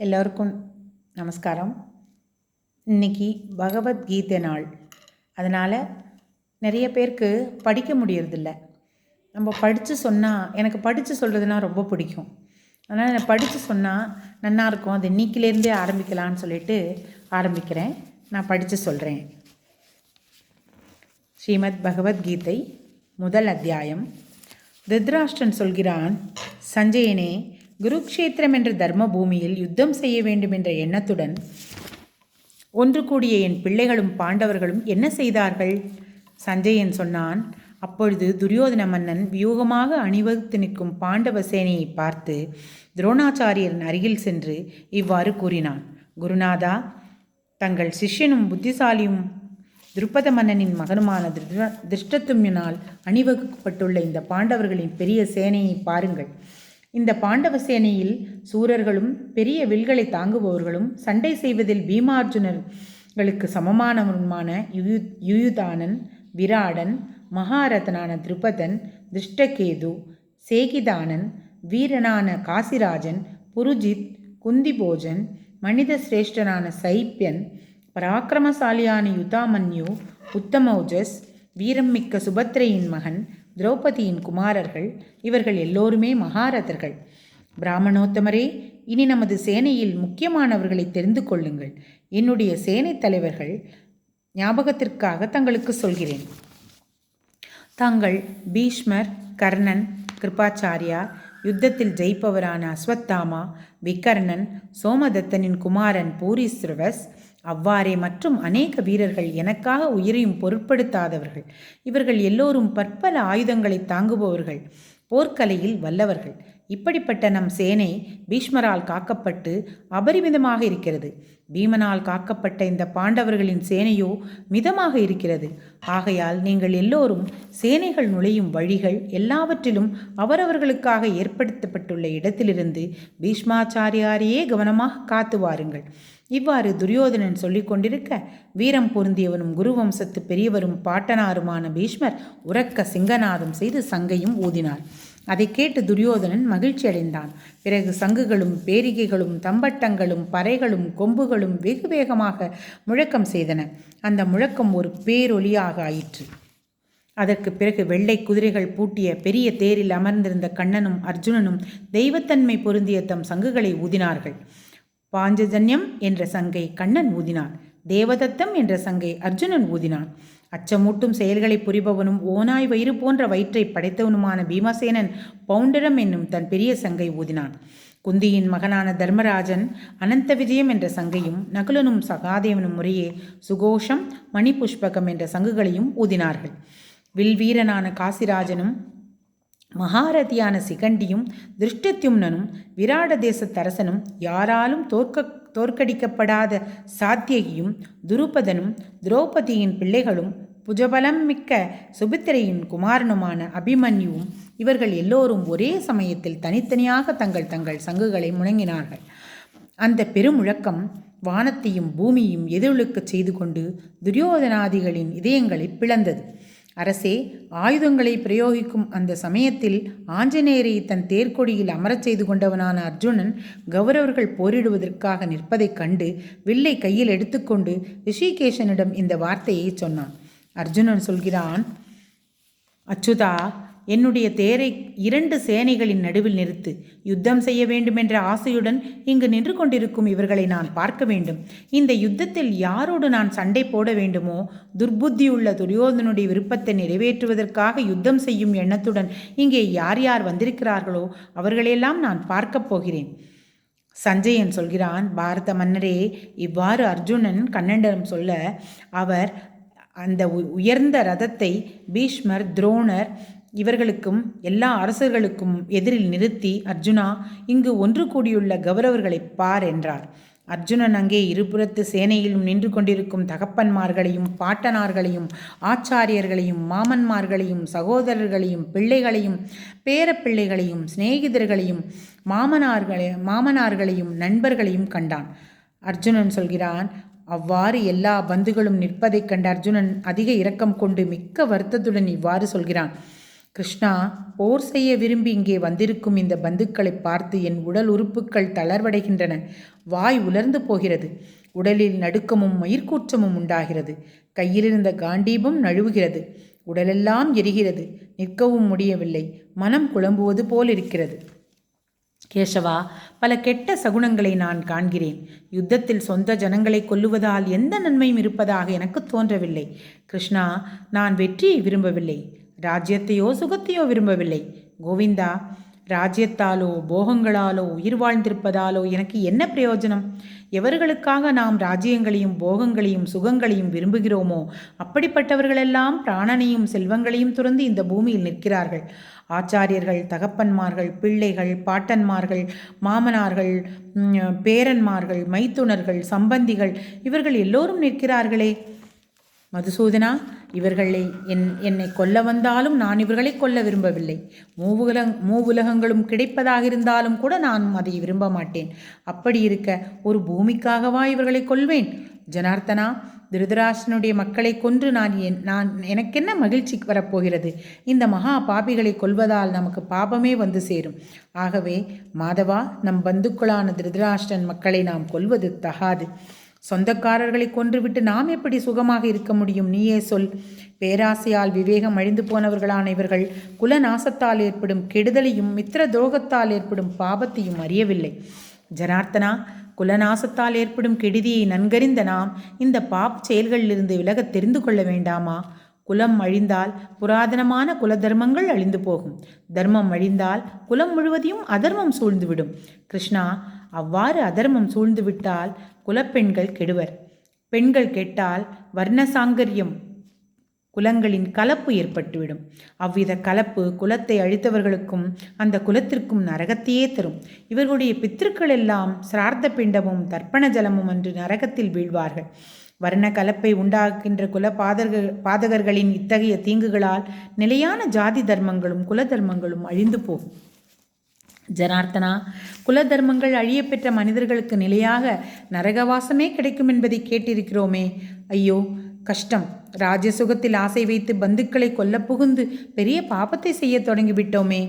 எல்லோருக்கும் நமஸ்காரம். இன்னைக்கு பகவத்கீதை நாள். அதனால் நிறைய பேருக்கு படிக்க முடியறதில்ல. நம்ம படித்து சொன்னால் எனக்கு படித்து சொல்கிறதுனா ரொம்ப பிடிக்கும். அதனால் நான் படித்து சொன்னால் நன்னாயிருக்கும் அது இன்னைக்கிலேருந்தே ஆரம்பிக்கலான்னு சொல்லிட்டு ஆரம்பிக்கிறேன். நான் படித்து சொல்கிறேன் ஸ்ரீமத் பகவத்கீதை முதல் அத்தியாயம். திருத்ராஷ்டன் சொல்கிறான் சஞ்சயனே குருக்ஷேத்திரம் என்ற தர்ம பூமியில் யுத்தம் செய்ய வேண்டும் என்ற எண்ணத்துடன் ஒன்று கூடிய என் பிள்ளைகளும் பாண்டவர்களும் என்ன செய்தார்கள்? சஞ்சயன் சொன்னான் அப்பொழுது துரியோதன மன்னன் வியூகமாக அணிவகுத்து நிற்கும் பாண்டவ சேனையை பார்த்து துரோணாச்சாரியரின் அருகில் சென்று இவ்வாறு கூறினான். குருநாதா தங்கள் சிஷ்யனும் புத்திசாலியும் துருப்பத மன்னனின் மகனுமான திருட திருஷ்டத்தும்யனால் அணிவகுக்கப்பட்டுள்ள இந்த பாண்டவர்களின் பெரிய சேனையை பாருங்கள். இந்த பாண்டவ சேனையில் சூரர்களும் பெரிய வில்களை தாங்குபவர்களும் சண்டை செய்வதில் பீமார்ஜுனர்களுக்கு சமமானவருமான யுயு யுயுதானன் விராடன் மகாரதனான திருபதன் திருஷ்டகேது சேகிதானன் வீரனான காசிராஜன் புருஜித் குந்திபோஜன் மனித சிரேஷ்டனான சைப்பியன் பராக்கிரமசாலியான யுதாமன்யு உத்தமௌஜஸ் வீரம் மிக்க சுபத்ரையின் மகன் திரௌபதியின் குமாரர்கள் இவர்கள் எல்லோருமே மகாரதர்கள். பிராமணோத்தமரே இனி நமது சேனையில் முக்கியமானவர்களை தெரிந்து கொள்ளுங்கள். என்னுடைய சேனை தலைவர்கள் ஞாபகத்திற்காக தங்களுக்கு சொல்கிறேன். தாங்கள் பீஷ்மர் கர்ணன் கிருபாச்சாரியா யுத்தத்தில் ஜெயிப்பவரான அஸ்வத்தாமா விகர்ணன் சோமதத்தனின் குமாரன் பூரிஸ்ரவஸ் அவ்வாறே மற்றும் அநேக வீரர்கள் எனக்காக உயிரையும் பொருட்படுத்தாதவர்கள். இவர்கள் எல்லோரும் பற்பல ஆயுதங்களை தாங்குபவர்கள் போர்க்கலையில் வல்லவர்கள். இப்படிப்பட்ட நம் சேனை பீஷ்மரால் காக்கப்பட்டு அபரிமிதமாக இருக்கிறது. பீமனால் காக்கப்பட்ட இந்த பாண்டவர்களின் சேனையோ மிதமாக இருக்கிறது. ஆகையால் நீங்கள் எல்லோரும் சேனைகள் நுழையும் வழிகள் எல்லாவற்றிலும் அவரவர்களுக்காக ஏற்படுத்தப்பட்டுள்ள இடத்திலிருந்து பீஷ்மாச்சாரியாரையே கவனமாக காத்து வாருங்கள். இவ்வாறு துரியோதனன் சொல்லிக் கொண்டிருக்க வீரம் பொருந்தியவனும் குருவம்சத்து பெரியவரும் பாட்டனாருமான பீஷ்மர் உறக்க சிங்கநாதம் செய்து சங்கையும் ஊதினார். அதை கேட்டு துரியோதனன் மகிழ்ச்சி அடைந்தான். பிறகு சங்குகளும் பேரிகைகளும் தம்பட்டங்களும் பறைகளும் கொம்புகளும் வெகு வேகமாக முழக்கம் செய்தன. அந்த முழக்கம் ஒரு பேரொலியாக ஆயிற்று. அதற்கு பிறகு வெள்ளை குதிரைகள் பூட்டிய பெரிய தேரில் அமர்ந்திருந்த கண்ணனும் அர்ஜுனனும் தெய்வத்தன்மை பொருந்திய தம் சங்குகளை ஊதினார்கள். பாஞ்சஜன்யம் என்ற சங்கை கண்ணன் ஊதினான். தேவதத்தம் என்ற சங்கை அர்ஜுனன் ஊதினான். அச்சமூட்டும் செயல்களை புரிபவனும் ஓனாய் வயிறு போன்ற வயிற்றை படைத்தவனுமான பீமசேனன் பவுண்டரம் என்னும் தன் பெரிய சங்கை ஊதினான். குந்தியின் மகனான தர்மராஜன் அனந்த விஜயம் என்ற சங்கையும் நகுலனும் சகாதேவனும் முறையே சுகோஷம் மணிபுஷ்பகம் என்ற சங்குகளையும் ஊதினார்கள். வில்வீரனான காசிராஜனும் மகாரதியான சிகண்டியும் திருஷ்டத்யும்னனும் விராட தேசத்தரசனும் யாராலும் தோற்க தோற்கடிக்கப்படாத சாத்தியகியும் துருபதனும் திரௌபதியின் பிள்ளைகளும் புஜபலம் மிக்க சுபித்திரையின் குமாரனுமான அபிமன்யுவும் இவர்கள் எல்லோரும் ஒரே சமயத்தில் தனித்தனியாக தங்கள் தங்கள் சங்குகளை முழங்கினார்கள். அந்த பெருமுழக்கம் வானத்தையும் பூமியையும் எதிரொலுக்கச் செய்து கொண்டு துரியோதனாதிகளின் இதயங்களை பிளந்தது. அரசே ஆயுதங்களை பிரயோகிக்கும் அந்த சமயத்தில் ஆஞ்சநேயரை தன் தேர்கொடியில் அமரச் செய்து கொண்டவனான அர்ஜுனன் கௌரவர்கள் போரிடுவதற்காக நிற்பதைக் கண்டு வில்லை கையில் எடுத்துக்கொண்டு ரிஷிகேஷனிடம் இந்த வார்த்தையை சொன்னான். அர்ஜுனன் சொல்கிறான் அச்சுதா என்னுடைய தேரை இரண்டு சேனைகளின் நடுவில் நிறுத்து. யுத்தம் செய்ய வேண்டுமென்ற ஆசையுடன் இங்கு நின்று கொண்டிருக்கும் இவர்களை நான் பார்க்க வேண்டும். இந்த யுத்தத்தில் யாரோடு நான் சண்டை போட வேண்டுமோ? துர்புத்தியுள்ள துரியோதனுடைய விருப்பத்தை நிறைவேற்றுவதற்காக யுத்தம் செய்யும் எண்ணத்துடன் இங்கே யார் யார் வந்திருக்கிறார்களோ அவர்களையெல்லாம் நான் பார்க்கப் போகிறேன். சஞ்சயன் சொல்கிறான் பாரத மன்னரே இவ்வாறு அர்ஜுனன் கண்ணனிடம் சொல்ல அவர் அந்த உயர்ந்த ரதத்தை பீஷ்மர் துரோணர் இவர்களுக்கும் எல்லா அரசர்களுக்கும் எதிரில் நிறுத்தி அர்ஜுனா இங்கு ஒன்று கூடியுள்ள கௌரவர்களை பார் என்றார். அர்ஜுனன் அங்கே இருபுறத்து சேனையிலும் நின்று கொண்டிருக்கும் தகப்பன்மார்களையும் பாட்டனார்களையும் ஆச்சாரியர்களையும் மாமன்மார்களையும் சகோதரர்களையும் பிள்ளைகளையும் பேரப்பிள்ளைகளையும் சிநேகிதர்களையும் மாமனார்களை மாமனார்களையும் நண்பர்களையும் கண்டான். அர்ஜுனன் சொல்கிறான் அவ்வாறு எல்லா பந்துகளும் நிற்பதைக் கண்ட அர்ஜுனன் அதிக இரக்கம் கொண்டு மிக்க வருத்தத்துடன் இவ்வாறு சொல்கிறான். கிருஷ்ணா போர் செய்ய விரும்பி இங்கே வந்திருக்கும் இந்த பந்துக்களை பார்த்து என் உடல் உறுப்புகள் தளர்வடைகின்றன. வாய் உலர்ந்து போகிறது. உடலில் நடுக்கமும் மயிர்கூற்றமும் உண்டாகிறது. கையிலிருந்த காண்டீபம் நழுவுகிறது. உடலெல்லாம் எரிகிறது. நிற்கவும் முடியவில்லை. மனம் குழம்புவது போல் இருக்கிறது கேசவா பல கெட்ட சகுனங்களை நான் காண்கிறேன். யுத்தத்தில் சொந்த ஜனங்களை கொல்லுவதால் எந்த நன்மையும் இருப்பதாக எனக்கு தோன்றவில்லை. கிருஷ்ணா நான் வெற்றியை விரும்பவில்லை. ராஜ்யத்தையோ சுகத்தையோ விரும்பவில்லை கோவிந்தா ராஜ்யத்தாலோ போகங்களாலோ உயிர் வாழ்ந்திருப்பதாலோ எனக்கு என்ன பிரயோஜனம் எவர்களுக்காக நாம் ராஜ்யங்களையும் போகங்களையும் சுகங்களையும் விரும்புகிறோமோ அப்படிப்பட்டவர்களெல்லாம் பிராணனையும் செல்வங்களையும் துறந்து இந்த பூமியில் நிற்கிறார்கள் ஆச்சாரியர்கள் தகப்பன்மார்கள் பிள்ளைகள் பாட்டன்மார்கள் மாமனார்கள் பேரன்மார்கள் மைத்துனர்கள் சம்பந்திகள் இவர்கள் எல்லோரும் நிற்கிறார்களே மதுசூதனா இவர்களை என் என்னை கொல்ல வந்தாலும் நான் இவர்களை கொல்ல விரும்பவில்லை. மூவுல மூவுலகங்களும் கிடைப்பதாக இருந்தாலும் கூட நான் அதை விரும்ப மாட்டேன். அப்படி இருக்க ஒரு பூமிக்காகவா இவர்களை கொள்வேன் ஜனார்த்தனா திருதராசனுடைய மக்களை கொன்று நான் என் நான் எனக்கென்ன மகிழ்ச்சி வரப்போகிறது? இந்த மகா பாபிகளை கொல்வதால் நமக்கு பாபமே வந்து சேரும். ஆகவே மாதவா நம் பந்துக்களான திருதராஷ்டன் மக்களை நாம் கொல்வது தகாது. சொந்தக்காரர்களை கொன்றுவிட்டு நாம் எப்படி சுகமாக இருக்க முடியும்? நீயே சொல். பேராசையால் விவேகம் அழிந்து போனவர்களான இவர்கள் குலநாசத்தால் ஏற்படும் கெடுதலையும் மித்திர துரோகத்தால் ஏற்படும் பாபத்தையும் அறியவில்லை. ஜனார்த்தனா குலநாசத்தால் ஏற்படும் கெடுதியை நன்கறிந்த நாம் இந்த பாப் செயல்களிலிருந்து விலக தெரிந்து கொள்ள வேண்டாமா? குலம் அழிந்தால் புராதனமான குல தர்மங்கள் அழிந்து போகும். தர்மம் அழிந்தால் குலம் முழுவதையும் அதர்மம் சூழ்ந்துவிடும். கிருஷ்ணா அவ்வாறு அதர்மம் சூழ்ந்துவிட்டால் குலப்பெண்கள் கெடுவர். பெண்கள் கெட்டால் வர்ணசாங்கரியம் குலங்களின் கலப்பு ஏற்பட்டுவிடும். அவ்வித கலப்பு குலத்தை அழித்தவர்களுக்கும் அந்த குலத்திற்கும் நரகத்தையே தரும். இவர்களுடைய பித்திருக்கள் எல்லாம் சிரார்த்த பிண்டமும் தர்ப்பண ஜலமும் என்று நரகத்தில் வீழ்வார்கள். வர்ண கலப்பை உண்டாக்குகின்ற குல பாதர்கள் பாதகர்களின் இத்தகைய தீங்குகளால் நிலையான ஜாதி தர்மங்களும் குல தர்மங்களும் அழிந்து போகும். ஜனார்த்தனா குல தர்மங்கள் அழியப்பெற்ற மனிதர்களுக்கு நிலையாக நரகவாசமே கிடைக்கும் என்பதை கேட்டிருக்கிறோமே. ஐயோ கஷ்டம். ராஜசுகத்தில் ஆசை வைத்து பந்துக்களை கொல்ல புகுந்து பெரிய பாபத்தை செய்ய தொடங்கிவிட்டோமே.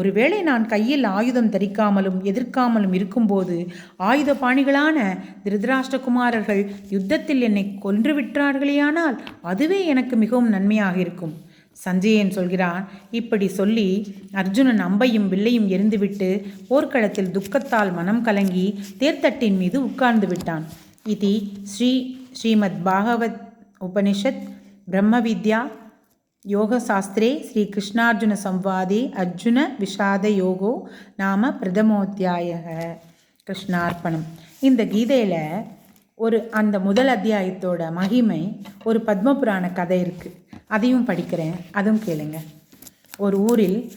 ஒருவேளை நான் கையில் ஆயுதம் தரிக்காமலும் எதிர்க்காமலும் இருக்கும்போது ஆயுத பாணிகளான திருதராஷ்டகுமாரர்கள் யுத்தத்தில் என்னை கொன்றுவிட்டார்களேயானால் அதுவே எனக்கு மிகவும் நன்மையாக இருக்கும். சஞ்சயன் சொல்கிறான் இப்படி சொல்லி அர்ஜுனன் அம்பையும் வில்லையும் எரிந்துவிட்டு போர்க்களத்தில் துக்கத்தால் மனம் கலங்கி தேர்தட்டின் மீது உட்கார்ந்து விட்டான். இது ஸ்ரீ ஸ்ரீமத் பாகவத் உபனிஷத் பிரம்ம வித்யா யோகசாஸ்திரே ஸ்ரீ கிருஷ்ணார்ஜுன சம்வாதே அர்ஜுன விஷாத யோகோ நாம பிரதமோத்தியாய கிருஷ்ணார்ப்பணம். இந்த கீதையில் ஒரு அந்த முதல் அத்தியாயத்தோட மகிமை ஒரு பத்மபுராண கதை இருக்குது அதையும் படிக்கிறேன். அதுவும் கேளுங்க. ஒரு ஊரில்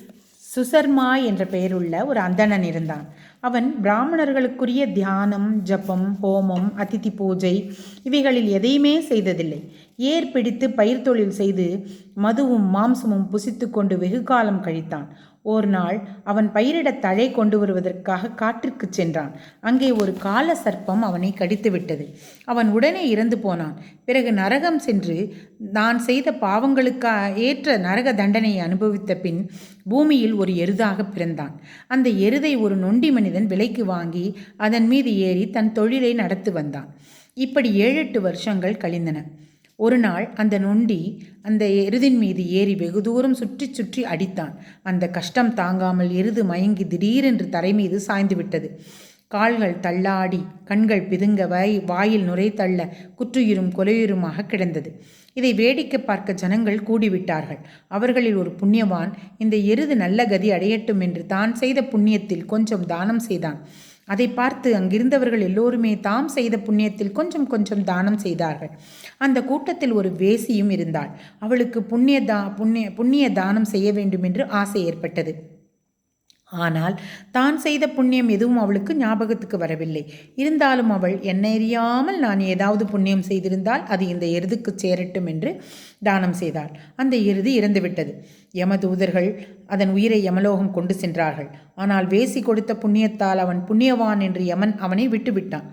சுசர்மா என்ற பெயருள்ள ஒரு அந்தணன் இருந்தான். அவன் பிராமணர்களுக்குரிய தியானம் ஜபம் ஹோமம் அதிதி பூஜை இவைகளில் எதையுமே செய்ததில்லை. ஏர் பிடித்து பயிர் தொழில் செய்து மதுவும் மாம்சமும் புசித்து கொண்டு வெகு காலம் கழித்தான். ஓர் நாள் அவன் பயிரிட தழை கொண்டு வருவதற்காக காட்டிற்கு சென்றான். அங்கே ஒரு கால சர்ப்பம் அவனை கடித்து விட்டது. அவன் உடனே இறந்து போனான். பிறகு நரகம் சென்று நான் செய்த பாவங்களுக்கு ஏற்ற நரக தண்டனையை அனுபவித்த பின் பூமியில் ஒரு எருதாக பிறந்தான். அந்த எருதை ஒரு நொண்டி மனிதன் விலைக்கு வாங்கி அதன் மீது ஏறி தன் தொழிலை நடத்தி வந்தான். இப்படி ஏழெட்டு வருஷங்கள் கழிந்தன. ஒரு நாள் அந்த நொண்டி அந்த எருதின் மீது ஏறி வெகு தூரம் சுற்றி சுற்றி அடித்தான். அந்த கஷ்டம் தாங்காமல் எருது மயங்கி திடீரென்று தரை மீது சாய்ந்து விட்டது. கால்கள் தள்ளாடி கண்கள் பிதுங்க வாய் வாயில் நுரை தள்ள குற்றுயிரும் கொலையுருமாக கிடந்தது. இதை வேடிக்கை பார்க்க ஜனங்கள் கூடிவிட்டார்கள். அவர்களில் ஒரு புண்ணியவான் இந்த எருது நல்ல கதி அடையட்டும் என்று தான் செய்த புண்ணியத்தில் கொஞ்சம் தானம் செய்தான். அதை பார்த்து அங்கிருந்தவர்கள் எல்லோருமே தாம் செய்த புண்ணியத்தில் கொஞ்சம் கொஞ்சம் தானம் செய்தார்கள். அந்த கூட்டத்தில் ஒரு வேசியும் இருந்தாள். அவளுக்கு புண்ணிய தா புண்ணிய புண்ணிய தானம் செய்ய வேண்டும் என்று ஆசை ஏற்பட்டது. ஆனால் தான் செய்த புண்ணியம் எதுவும் அவளுக்கு ஞாபகத்துக்கு வரவில்லை. இருந்தாலும் அவள் என்னை அறியாமல் நான் ஏதாவது புண்ணியம் செய்திருந்தால் அது இந்த எருதுக்கு சேரட்டும் என்று தானம் செய்தாள். அந்த எருது இறந்துவிட்டது. யமதூதர்கள் அதன் உயிரை யமலோகம் கொண்டு சென்றார்கள். ஆனால் வேசி கொடுத்த புண்ணியத்தால் அவன் புண்ணியவான் என்று யமன் அவனை விட்டுவிட்டான்.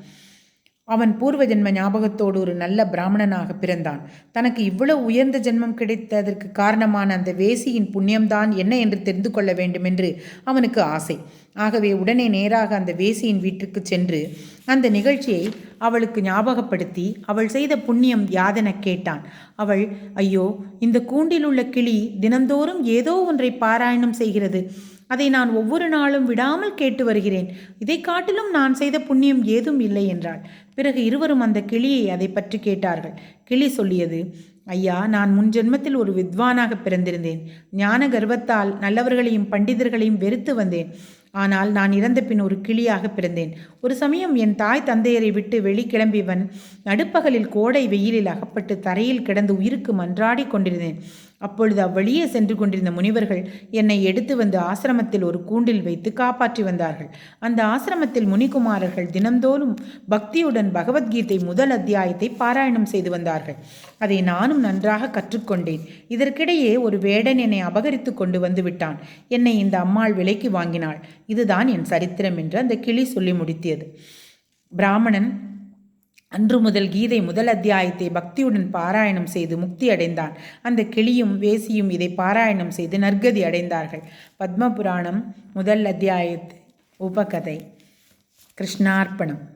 அவன் பூர்வ ஜென்ம ஞாபகத்தோடு ஒரு நல்ல பிராமணனாக பிறந்தான். தனக்கு இவ்வளவு உயர்ந்த ஜென்மம் கிடைத்ததற்கு காரணமான அந்த வேசியின் புண்ணியம்தான் என்ன என்று தெரிந்து கொள்ள வேண்டும் என்று அவனுக்கு ஆசை. ஆகவே உடனே நேராக அந்த வேசியின் வீட்டுக்கு சென்று அந்த நிகழ்ச்சியை அவளுக்கு ஞாபகப்படுத்தி அவள் செய்த புண்ணியம் யாதென கேட்டான். அவள் ஐயோ இந்த கூண்டில் உள்ள கிளி தினந்தோறும் ஏதோ ஒன்றை பாராயணம் செய்கிறது. அதை நான் ஒவ்வொரு நாளும் விடாமல் கேட்டு வருகிறேன். இதை காட்டிலும் நான் செய்த புண்ணியம் ஏதும் இல்லை என்றாள். பிறகு இருவரும் அந்த கிளியை அதை பற்றி கேட்டார்கள். கிளி சொல்லியது ஐயா நான் முன் ஜென்மத்தில் ஒரு வித்வானாக பிறந்திருந்தேன். ஞான கர்வத்தால் நல்லவர்களையும் பண்டிதர்களையும் வெறுத்து வந்தேன். ஆனால் நான் இறந்த பின் ஒரு கிளியாக பிறந்தேன். ஒரு சமயம் என் தாய் தந்தையரை விட்டு வெளி கிளம்பியவன் நடுப்பகலில் கோடை வெயிலில் அகப்பட்டு தரையில் கிடந்து உயிருக்கு மன்றாடி கொண்டிருந்தேன். அப்பொழுது அவ்வழியே சென்று கொண்டிருந்த முனிவர்கள் என்னை எடுத்து வந்து ஆசிரமத்தில் ஒரு கூண்டில் வைத்து காப்பாற்றி வந்தார்கள். அந்த ஆசிரமத்தில் முனிகுமாரர்கள் தினந்தோறும் பக்தியுடன் பகவத்கீதை முதல் அத்தியாயத்தை பாராயணம் செய்து வந்தார்கள். அதை நானும் நன்றாக கற்றுக்கொண்டேன். இதற்கிடையே ஒரு வேடன் என்னை அபகரித்து கொண்டு வந்து விட்டான். என்னை இந்த அம்மாள் விலைக்கு வாங்கினாள். இதுதான் என் சரித்திரம் என்று அந்த கிளி சொல்லி முடித்தியது பிராமணன் அன்று முதல் கீதை முதல் அத்தியாயத்தை பக்தியுடன் பாராயணம் செய்து முக்தி அடைந்தான். அந்த கிளியும் வேசியும் இதை பாராயணம் செய்து நற்கதி அடைந்தார்கள். பத்ம புராணம் முதல் அத்தியாயத்து உபகதை. கிருஷ்ணார்ப்பணம்.